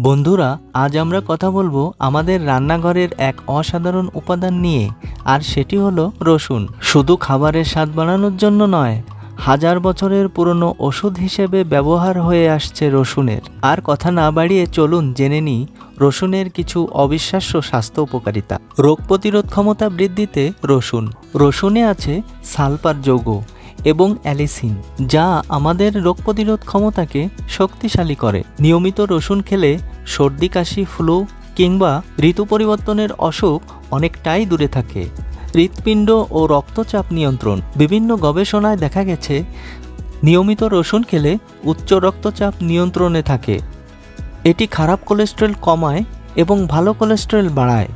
বন্ধুরা, আজ আমরা কথা বলব আমাদের রান্নাঘরের এক অসাধারণ উপাদান নিয়ে, আর সেটি হলো রসুন। শুধু খাবারের স্বাদ বাড়ানোর জন্য নয়, হাজার বছরের পুরনো ওষুধ হিসেবে ব্যবহার হয়ে আসছে রসুনের। আর কথা না বাড়িয়ে চলুন জেনে নিই রসুনের কিছু অবিশ্বাস্য স্বাস্থ্য উপকারিতা। রোগ প্রতিরোধ ক্ষমতা বৃদ্ধিতে রসুন। রসুনে আছে সালফার যৌগ। এবং অ্যালিসিন, যা আমাদের রোগ প্রতিরোধ ক্ষমতাকে শক্তিশালী করে। নিয়মিত রসুন খেলে সর্দি, কাশি, ফ্লু কিংবা ঋতু পরিবর্তনের অসুখ অনেকটাই দূরে থাকে। হৃৎপিণ্ড ও রক্তচাপ নিয়ন্ত্রণ। বিভিন্ন গবেষণায় দেখা গেছে, নিয়মিত রসুন খেলে উচ্চ রক্তচাপ নিয়ন্ত্রণে থাকে। এটি খারাপ কোলেস্ট্রল কমায় এবং ভালো কোলেস্ট্রল বাড়ায়।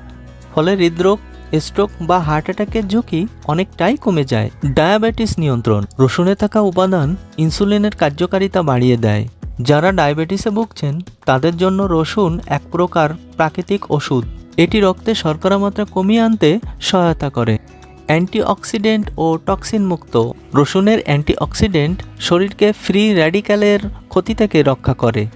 ফলে হৃদরোগ স্ট্রোক বা হার্ট অ্যাটাকের ঝুঁকি অনেকটাই কমে যায়। ডায়াবেটিস নিয়ন্ত্রণ, রসুনে থাকা উপাদান ইনসুলিনের কার্যকারিতা বাড়িয়ে দেয়। যারা ডায়াবেটিসে ভুগছেন, তাদের জন্য রসুন এক প্রকার প্রাকৃতিক ওষুধ। এটি রক্তে শর্করা মাত্রা কমিয়ে আনতে সহায়তা করে। অ্যান্টিঅক্সিডেন্ট ও টক্সিন মুক্ত। রসুনের অ্যান্টিঅক্সিডেন্ট শরীরকে ফ্রি র্যাডিক্যালের ক্ষতি থেকে রক্ষা করে।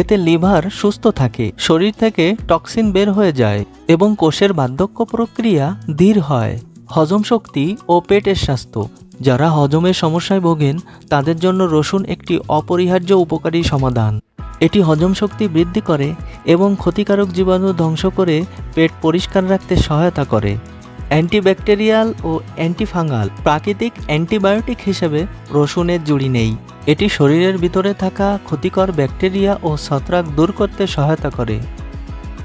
এতে লিভার সুস্থ থাকে, শরীর থেকে টক্সিন বের হয়ে যায় এবং কোষের বার্ধক্য প্রক্রিয়া ধীর হয়। হজম শক্তি ও পেটের স্বাস্থ্য। যারা হজমের সমস্যায় ভোগেন, তাদের জন্য রসুন একটি অপরিহার্য উপকারী সমাধান। এটি হজম শক্তি বৃদ্ধি করে এবং ক্ষতিকারক জীবাণু ধ্বংস করে পেট পরিষ্কার রাখতে সহায়তা করে। অ্যান্টিব্যাকটেরিয়াল ও অ্যান্টিফাঙ্গাল প্রাকৃতিক অ্যান্টিবায়োটিক হিসেবে রসুনের জুড়ি নেই। এটি শরীরের ভিতরে থাকা ক্ষতিকর ব্যাকটেরিয়া ও ছত্রাক দূর করতে সহায়তা করে।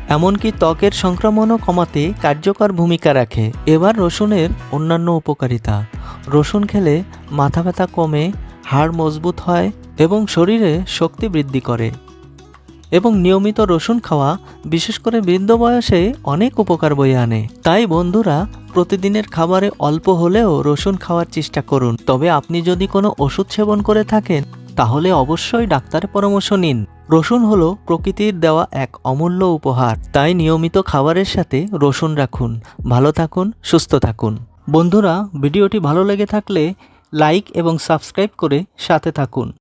এমনকি ত্বকের সংক্রমণও কমাতে কার্যকর ভূমিকা রাখে। এবার রসুনের অন্যান্য উপকারিতা। রসুন খেলে মাথা ব্যথা কমে, হাড় মজবুত হয় এবং শরীরে শক্তি বৃদ্ধি করে। এবং নিয়মিত রসুন খাওয়া, বিশেষ করে বৃদ্ধ বয়সে অনেক উপকার বয়ে আনে। তাই বন্ধুরা, প্রতিদিনের খাবারে অল্প হলেও রসুন খাওয়ার চেষ্টা করুন। তবে আপনি যদি কোনো ওষুধ সেবন করে থাকেন, তাহলে অবশ্যই ডাক্তারের পরামর্শ নিন। রসুন হলো প্রকৃতির দেওয়া এক অমূল্য উপহার। তাই নিয়মিত খাবারের সাথে রসুন রাখুন। ভালো থাকুন, সুস্থ থাকুন। বন্ধুরা, ভিডিওটি ভালো লেগে থাকলে লাইক এবং সাবস্ক্রাইব করে সাথে থাকুন।